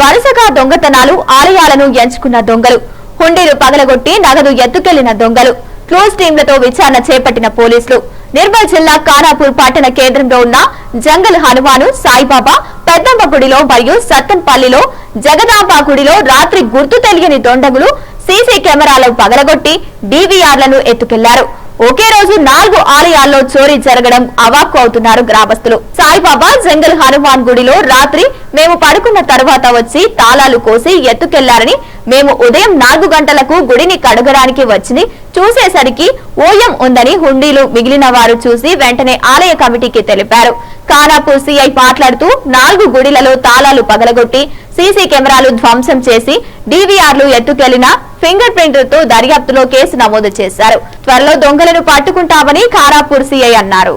వరుసగా దొంగతనాలు ఆలయాలను ఎంచుకున్న దొంగలు హుండీలు పగలగొట్టి నగదు ఎత్తుకెళ్ళిన దొంగలు క్లోజ్ టీంలతో విచారణ చేపట్టిన పోలీసులు. నిర్మల్ జిల్లా కానాపూర్ పట్టణ కేంద్రంలో ఉన్న జంగల్ హనుమాను సాయిబాబా పెద్దమ్మ గుడిలో మరియు సత్తన్పల్లిలో జగదాంబ గుడిలో రాత్రి గుర్తు తెలియని దొండగులు సీసీ కెమెరాలు పగలగొట్టి డీవీఆర్లను ఎత్తుకెళ్ళారు. ఒకే రోజు నాలుగు ఆలయాల్లో చోరీ జరగడం అవాక్కు అవుతున్నారు గ్రామస్తులు. సాయిబాబా జంగల్ హనుమాన్ గుడిలో రాత్రి మేము పడుకున్న తర్వాత వచ్చి తాళాలు కోసి ఎత్తుకెళ్ళారని మేము ఉదయం నాలుగు గంటలకు గుడిని కడగడానికి వచ్చి చూసేసరికి ఓయం ఉందని హుండీలు మిగిలిన వారు చూసి వెంటనే ఆలయ కమిటీకి తెలిపారు. ఖానాపూర్ సిఐ మాట్లాడుతూ నాలుగు గుడిలలో తాళాలు పగలగొట్టి సీసీ కెమెరాలు ధ్వంసం చేసి డీవీఆర్లు ఎత్తుకెళ్ళిన ఫింగర్ ప్రింట్లతో దర్యాప్తులో కేసు నమోదు చేశారు. త్వరలో దొంగలను పట్టుకుంటామని ఖానాపూర్ సిఐ అన్నారు.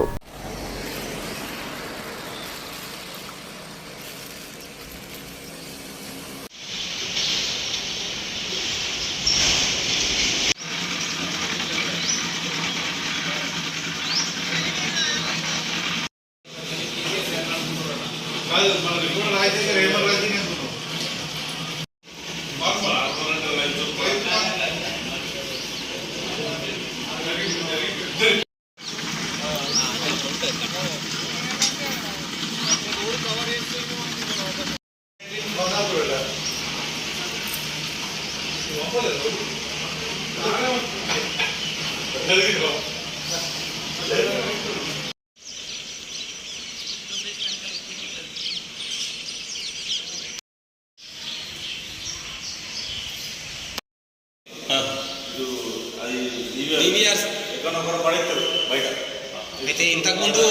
అయితే ఇంతకుముందు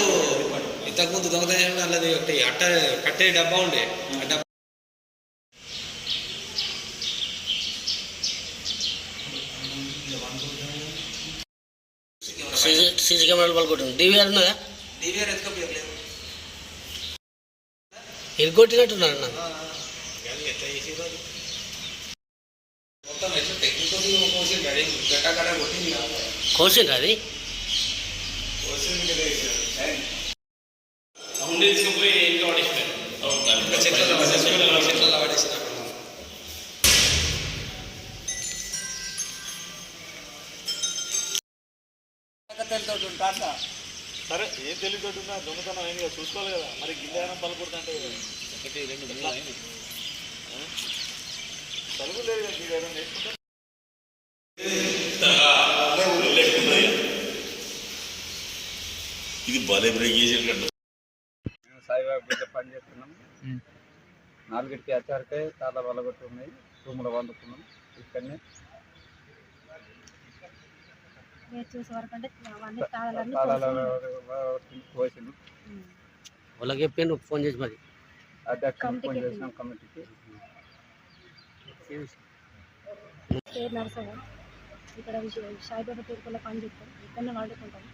ఇంతకుముందు దొంగతనం అన్నది ఒకటి అట్ట కట్టే డబ్బా ఉండే. ఆ డబ్బా సీసీ కెమెరాలు పలుకొట్టింది. డివిఆర్ ఉన్నదా? డివిఆర్ ఇరుగొట్టినట్టున్నారు అన్న. కోసింది అది గట్ట గట్ట కొట్టింది చెట్లలో పడేసిన సరే ఏం తెలియకుండా దొంగతనం అయింది కదా. చూసుకోవాలి కదా. మరి గిల్లెనం పలుకుడుతుంటే పలుకు లేదు కదా గిల్లెనం నేర్చుకుంటే ఇది భలే బ్రేక్ చేసేటట్టు మేము సాయిబాబా బిడ్డ పని చేస్తున్నాం. నాలుగింటికి వచ్చారికే చాలా వలగొట్టి ఉన్నాయి రూములో వండుకున్నాం. ఇక్కడనే చూసే వరకు అంటే అవన్నీ తాళాలన్నీ వాళ్ళకి చెప్పాను ఫోన్ చేసి మరి. అధ్యక్షుడు ఫోన్ కమిటీకి చేసినాం కమిటీకి. పేరు నరసగా ఇక్కడ సాయిబాబా తిరుపతిలో పని చేస్తాం ఇక్కడనే వండుకుంటాం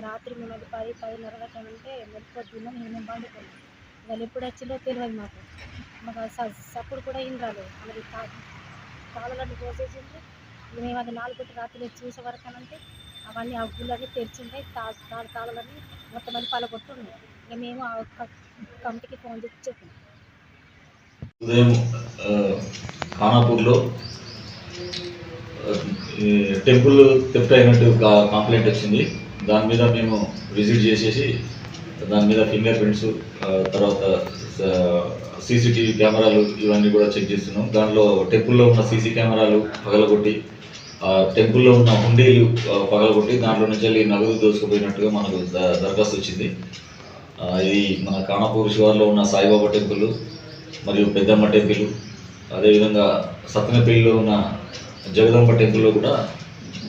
రాత్రి మేము అది పది పదిన్నర గంటల అంటే నేను మేము వండుకున్నాం వాళ్ళు ఎప్పుడు వచ్చిందో తెలియదు మాకు. మాకు సప్పుడు కూడా ఏం రాలేదు. మరి తా- తాళాలన్నీ కోసేసింది మేము అది నాలుగు రాత్రి చూసే వరకు అంటే అవన్నీ ఆ గుళ్ళని తెరిచిండే తా తా- తాళాలన్నీ మొత్తం అది పలగొట్టున్నాయి. ఇక మేము ఆ కమిటీకి ఫోన్ చేసి చెప్పాము ఉదయం ఖానాపూర్లో టెంపుల్ థెఫ్ట్ అయినట్టు కంప్లైంట్ వచ్చింది. దాని మీద మేము విజిట్ చేసేసి దాని మీద ఫింగర్ ప్రింట్స్ తర్వాత సీసీటీవీ కెమెరాలు ఇవన్నీ కూడా చెక్ చేస్తున్నాం. దానిలో టెంపుల్లో ఉన్న సీసీ కెమెరాలు పగలగొట్టి టెంపుల్లో ఉన్న హుండీలు పగలగొట్టి దాంట్లో నుంచి వెళ్ళి నగదు దోసుకుపోయినట్టుగా మనకు ద- దరఖాస్తు వచ్చింది. ఇది మన కానపూర్ శివార్లో ఉన్న సాయిబాబా టెంపుల్ మరియు పెద్దమ్మ టెంపుల్. అదేవిధంగా సత్తనపల్లిలో ఉన్న జగదంబ టెంపుల్లో కూడా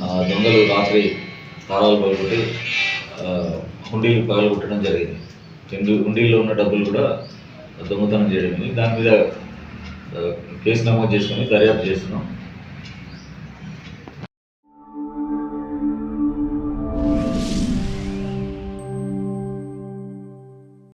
దొంగలు రాత్రి తాళాలు పగలగొట్టి హుండీలు పగలగొట్టడం జరిగింది. హుండీ హుండీల్లో ఉన్న డబ్బులు కూడా దొంగతనం చేయడం జరిగింది. దాని మీద కేసు నమోదు చేసుకొని దర్యాప్తు చేస్తున్నాం.